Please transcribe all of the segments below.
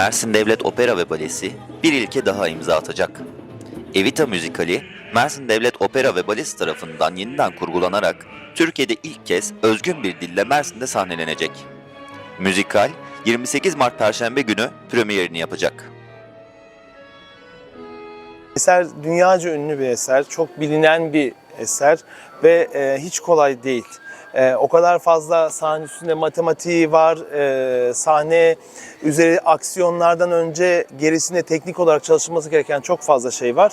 Mersin Devlet Opera ve Balesi bir ilke daha imza atacak. Evita müzikali, Mersin Devlet Opera ve Balesi tarafından yeniden kurgulanarak Türkiye'de ilk kez özgün bir dille Mersin'de sahnelenecek. Müzikal 28 Mart Perşembe günü premierini yapacak. Eser dünyaca ünlü bir eser, çok bilinen bir eser ve e, hiç kolay değil. E, o kadar fazla sahne üstünde matematiği var, e, sahne üzeri aksiyonlardan önce gerisinde teknik olarak çalışılması gereken çok fazla şey var.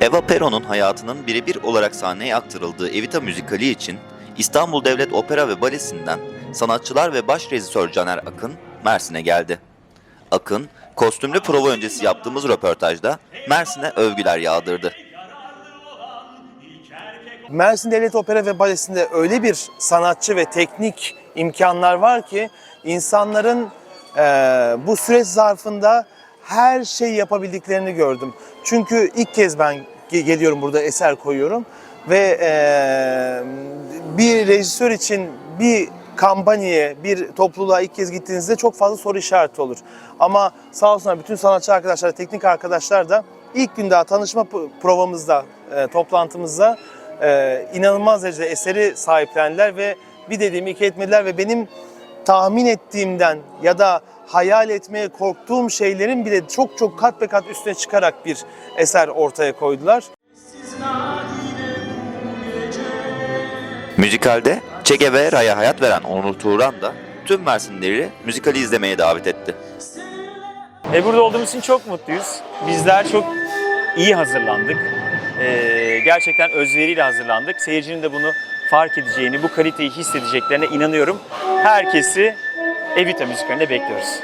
Eva Peron'un hayatının birebir olarak sahneye aktarıldığı Evita müzikali için İstanbul Devlet Opera ve Balesi'nden sanatçılar ve baş rejisör Caner Akın Mersin'e geldi. Akın, kostümlü prova öncesi yaptığımız röportajda Mersin'e övgüler yağdırdı. Mersin Devlet Opera ve Balesi'nde öyle bir sanatçı ve teknik imkanlar var ki insanların e, bu süreç zarfında her şeyi yapabildiklerini gördüm. Çünkü ilk kez ben ge- geliyorum burada eser koyuyorum ve e, bir rejisör için bir kampanyaya, bir topluluğa ilk kez gittiğinizde çok fazla soru işareti olur. Ama sağ olsunlar bütün sanatçı arkadaşlar, teknik arkadaşlar da ilk gün daha tanışma provamızda, e, toplantımızda e, inanılmaz derecede eseri sahiplendiler ve bir dediğimi iki etmediler ve benim tahmin ettiğimden ya da hayal etmeye korktuğum şeylerin bile çok çok kat be kat üstüne çıkarak bir eser ortaya koydular. Müzikalde Che Guevara'ya hayat veren Onur Turan da tüm Mersinlileri müzikali izlemeye davet etti. E, burada olduğumuz için çok mutluyuz. Bizler çok iyi hazırlandık. E, gerçekten özveriyle hazırlandık. Seyircinin de bunu fark edeceğini, bu kaliteyi hissedeceklerine inanıyorum. Herkesi Evita müzikaline bekliyoruz.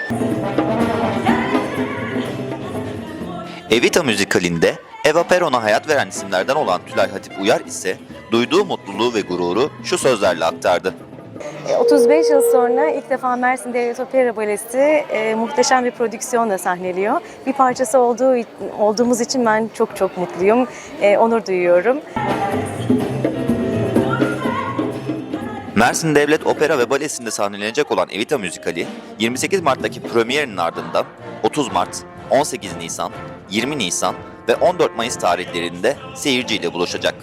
Evita müzikalinde Eva Peron'a hayat veren isimlerden olan Tülay Hatip Uyar ise duyduğu mutluluğu ve gururu şu sözlerle aktardı. E, 35 yıl sonra ilk defa Mersin Devlet Opera Balesi e, muhteşem bir prodüksiyonla sahneliyor. Bir parçası olduğu olduğumuz için ben çok çok mutluyum. E, onur duyuyorum. Mersin Devlet Opera ve Balesi'nde sahnelenecek olan Evita müzikali 28 Mart'taki premierinin ardından 30 Mart, 18 Nisan, 20 Nisan ve 14 Mayıs tarihlerinde seyirciyle buluşacak.